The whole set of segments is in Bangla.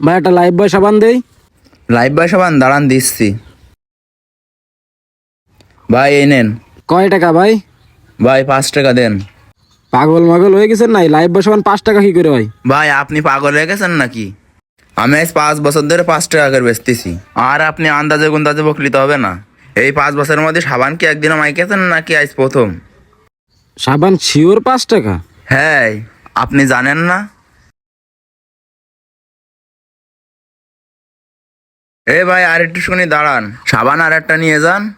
ভাই একটা লাইফ বয় সাবান দেই। লাইভ বয় সাবান দাঁড়ান দিচ্ছি। ভাই এই নেন। কয় টাকা ভাই? ভাই পাঁচ টাকা দেন। পাগল মাগল হয়ে গেছেন নাই লাইফ বয় সাবান পাঁচ টাকা কি করে হয়? ভাই আপনি পাগল হয়ে গেছেন নাকি? আমি আজ পাঁচ বছর ধরে পাঁচ টাকা করে বেচতেছি। আর আপনি আন্দাজে গুন্দাজে বকলিত হবে না। এই পাঁচ বছরের মধ্যে সাবান কি একদিনও মাইকেছেন নাকি আজ প্রথম? সাবান শিওর পাঁচ টাকা? হ্যাঁ আপনি জানেন না? এ ভাই আর একটু শুনি দাঁড়ান। সাবান আর একটা নিয়ে যান।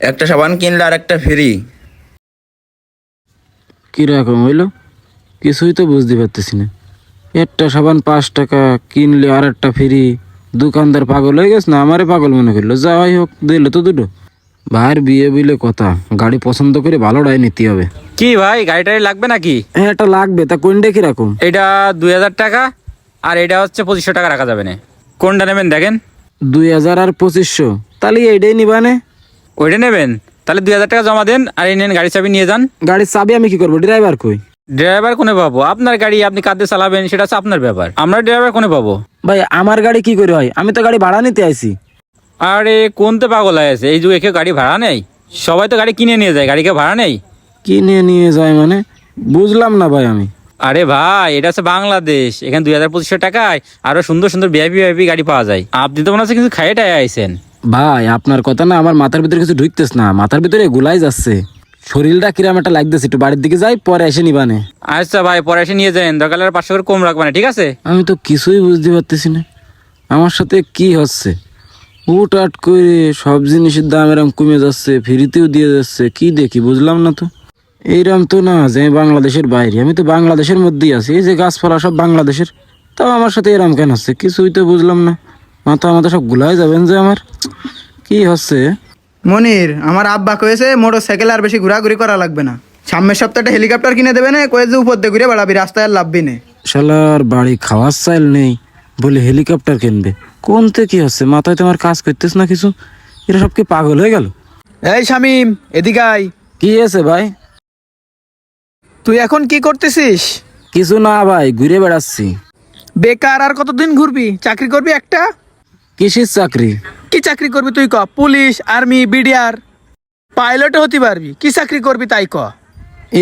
একটা সাবান কিনলে আর একটা ফ্রি। কীরকম হইল? কিছুই তো বুঝতে পারতেছি না। একটা সাবান পাঁচ টাকা কিনলে আর একটা ফ্রি। দোকানদার পাগল হয়ে গেছে না? আমারে পাগল মনে করল। যাই হোক দিলে তো দুটো। ভাইয়ের বিয়ে বিলে কথা। গাড়ি পছন্দ করে ভালোটাই নিতে হবে। কি ভাই গাড়িটারি লাগবে নাকি? হ্যাঁ এটা লাগবে। তা কোনটা কীরকম? এটা দুই হাজার টাকা আর এটা হচ্ছে পঁচিশশো টাকা রাখা যাবে না। কোনটা নেবেন দেখেন। দুই হাজার আর পঁচিশশো। তাহলে এইটাই নিবানে ওইটা নেবেন? তাহলে দুই হাজার টাকা জমা দেন আর এই নেন গাড়ি চাবি নিয়ে যান। গাড়ির চাবি আমি কি করব? ড্রাইভার কই? ড্রাইভার কোনে পাবো? আপনার গাড়ি আপনি কাঁদে চালাবেন সেটা হচ্ছে আপনার ব্যাপার। আমরা ড্রাইভার কোনে পাবো? ভাই আমার গাড়ি কি করে হয়? আমি তো গাড়ি ভাড়া নিতে আইছি। আরে কোনতে পাগল হয়ে আছে? এই যুগে কেউ গাড়ি ভাড়া নেই? সবাই তো গাড়ি কিনে নিয়ে যায় গাড়িকে ভাড়া নেই? কিনে নিয়ে যায় মানে? বুঝলাম না ভাই আমি। আরে ভাই এটা হচ্ছে বাংলাদেশ। এখানে দুই হাজার পঁচিশশো টাকায় আরও সুন্দর সুন্দর ভিআইপি ভিআইপি গাড়ি পাওয়া যায়। আপনি তো মনে হচ্ছে কিছু খাইয়ে টাই আইসেন ভাই আপনার কথা না আমার মাথার ভিতরে কিছু ঢুকতেছ না। মাথার ভিতরে গুলাই যাচ্ছে। শরীরটা কিরাম একটা লাগতেছে। একটু বাড়ির দিকে যাই পরে এসে নিবানে। আচ্ছা ভাই পরে এসে নিয়ে যান। দরকার হলে পাঁচশো করে কম রাখবেন ঠিক আছে? আমি তো কিছুই বুঝতে পারতেছি না। আমার সাথে কি হচ্ছে? হুট আট করে সব জিনিসের দাম এরম কমে যাচ্ছে ফ্রিতেও দিয়ে যাচ্ছে। কি দেখি বুঝলাম না তো। এইরকম তো না যে বাংলাদেশের বাইরে। আমি তো বাংলাদেশের মধ্যেই আছি। এই যে গাছপালা সব বাংলাদেশের। তাও আমার সাথে এরম কেন হচ্ছে? কিছুই তো বুঝলাম না। মাথা মাথা সব গুলাই যাবেন যে আমার। কি হচ্ছে? মনির আমার আব্বা কয়েছে মোটর সাইকেল আর বেশি ঘোরাঘুরি করা লাগবে না। সামনের সপ্তাহটা হেলিকপ্টার কিনে দেবে না কয়ে যে উপর দিয়ে ঘুরে বেড়াবি রাস্তায় আর লাভবি না। শালার বাড়ি খাওয়ার চাইল নেই বলে হেলিকপ্টার কিনবে। কোনতে কি হচ্ছে? মাথায় তোমার কাজ করতেছ না কিছু? এরা সব কি পাগল হয়ে গেল? এই শামিম এদিকে আয়। কি আছে ভাই? তুই এখন কি করতেছিস? কিছু না ভাই ঘুরে বেড়াচ্ছি। বেকার আর কতদিন ঘুরবি? চাকরি করবি একটা? কিসের চাকরি? কি চাকরি করবি তুই ক? Police army BDR? পাইলটও হতে পারবি। কি চাকরি করবি তাই ক?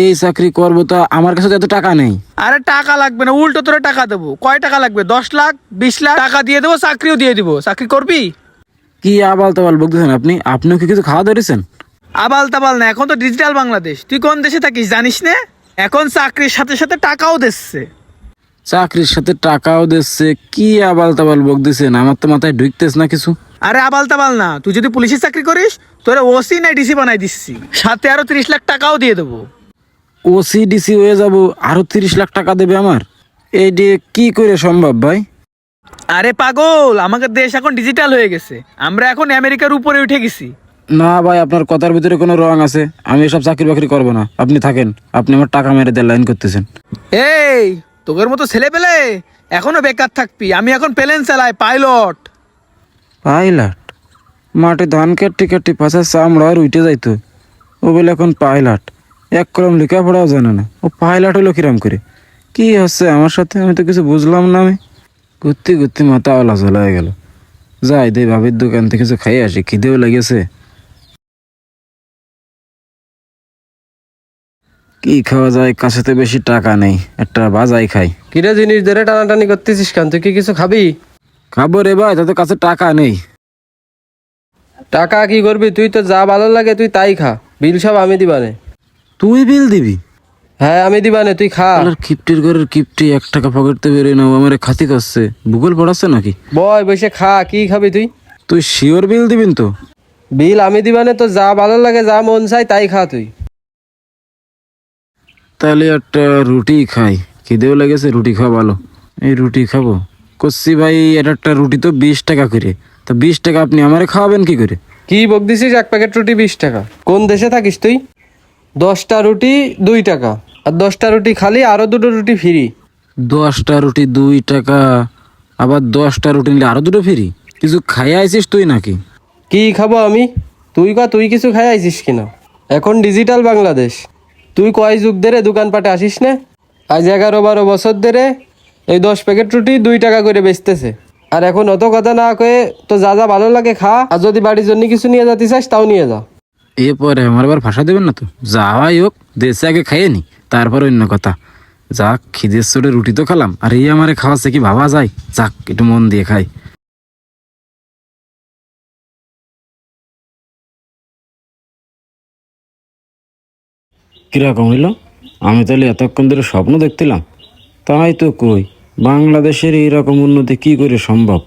এই চাকরি করব তো আমার কাছে এত টাকা নেই। আরে টাকা লাগবে না উল্টো তোরে টাকা দেবো। কয় টাকা লাগবে? দশ লাখ বিশ লাখ? টাকা দিয়ে দেবো চাকরিও দিয়ে দিব। চাকরি করবি? কি আবাল তাবাল বলতেছেন আপনি? আপনিও কি কিছু খাওয়া ধরেছেন আবাল তাবাল না এখন তো ডিজিটাল বাংলাদেশ। তুই কোন দেশে থাকিস জানিস না? এখন চাকরির সাথে সাথে টাকাও দিচ্ছে। চাকরির সাথে টাকাও দিচ্ছে কি আবাল তাবাল বকতেছেন আমার তো মাথায় ঢুকতেছ না কিছু। আরে আবাল তাবাল না তুই যদি পুলিশের চাকরি করিস তোরে ওসি না ডিসি বানাই দিচ্ছি। সাথে আরও তিরিশ লাখ টাকাও দিয়ে দেবো। ওসি ডিসি হয়ে যাব আরও তিরিশ লাখ টাকা দেবে আমার? এই দিয়ে কি করে সম্ভব ভাই? আরে পাগল আমাদের দেশ এখন ডিজিটাল হয়ে গেছে। আমরা এখন আমেরিকার উপরে উঠে গেছি। না ভাই আপনার কথার ভিতরে কোনো রং আছে। আমি এসব চাকরি বাকরি করব না। আপনি থাকেন। আপনি আমার টাকা মেরে দেন লাইন করতেছেন। এই তোদের মতো ছেলে পেলে এখনও বেকার থাকবি। আমি এখন প্লেন চালাই পাইলট। পাইলট? মাঠে ধান কাটতে কাটতে পাশে চামড়া আর উঠে যাইতো। ও বলে এখন পাইলট। এক কলম লেখাপড়াও জানে না। ও পাইলট হলো কিরাম করে? কি হচ্ছে আমার সাথে? আমি তো কিছু বুঝলাম না আমি। ঘুরতে ঘুরতে মাথা আলা চলা হয়ে গেল। যাই দে ভাবির দোকান থেকে কিছু খাই আসি। খিদেও লেগেছে। কি খাওয়া যায়? কাছেতে বেশি টাকা নেই। একটা বাজাই খাই। কিরে জিনিস ধরে টানাটানি করতেছিস কেন? তুই কি কিছু খাবি? খাব রে ভাই তাতে কাছে টাকা নেই। টাকা কি করবি? তুই তো যা ভালো লাগে তুই তাই খা। বিল সব আমি দিবানে। তুই বিল দিবি? হ্যাঁ আমি দিবানে তুই খা। আর কিপ্টির ঘরের কিপ্টি এক টাকা পকেটতে বেরোয় না ও আমার খাতি করছে। ভূগোল পড়াচ্ছে নাকি? বয় বসে খা কি খাবি তুই? তুই শিওর বিল দিবিন তো? বিল আমি দিবানে তো যা ভালো লাগে যা মন চাই তাই খা তুই। তাহলে একটা রুটি খাই। খিদেও লেগেছে রুটি খাওয়া ভালো। এই রুটি খাব। করছি ভাই এটা একটা রুটি তো বিশ টাকা করে। তা বিশ টাকা আপনি আমারে খাওয়াবেন কি করে? কি বক দিছিস? এক প্যাকেট রুটি বিশ টাকা। কোন দেশে থাকিস তুই? দশটা রুটি দুই টাকা। আর দশটা রুটি খালি আরও দুটো রুটি ফ্রি। দশটা রুটি দুই টাকা আবার দশটা রুটি নিলে আরও দুটো ফ্রি? কিছু খাই আইছিস তুই নাকি? কি খাব আমি? তুই কা তুই কিছু খাই আইছিস কিনা? এখন ডিজিটাল বাংলাদেশ। তুই কয় যুগ ধরে দোকানপাটে আসিস না? আজ এগারো বারো বছর ধরে এই দশ প্যাকেট রুটি দুই টাকা করে বেচতেছে। আর এখন অত কথা না কয়ে তো যা যা ভালো লাগে খা, আর যদি বাড়ির জন্য কিছু নিয়ে যাতে চাস তাও নিয়ে যা। এরপরে আমার আবার ভাষা দেবেন না তো? যাওয়াই হোক, দেশে আগে খাইয়ে নি, তারপর অন্য কথা। যাক, খিদের চোটে রুটি তো খেলাম, আর এই আমারে খাওয়াচ্ছে কি ভাবা যায়? যাক, একটু মন দিয়ে খাই। কীরকম হইল? আমি তাহলে এতক্ষণ ধরে স্বপ্ন দেখছিলাম তাই তো কই, বাংলাদেশের এইরকম উন্নতি কী করে সম্ভব?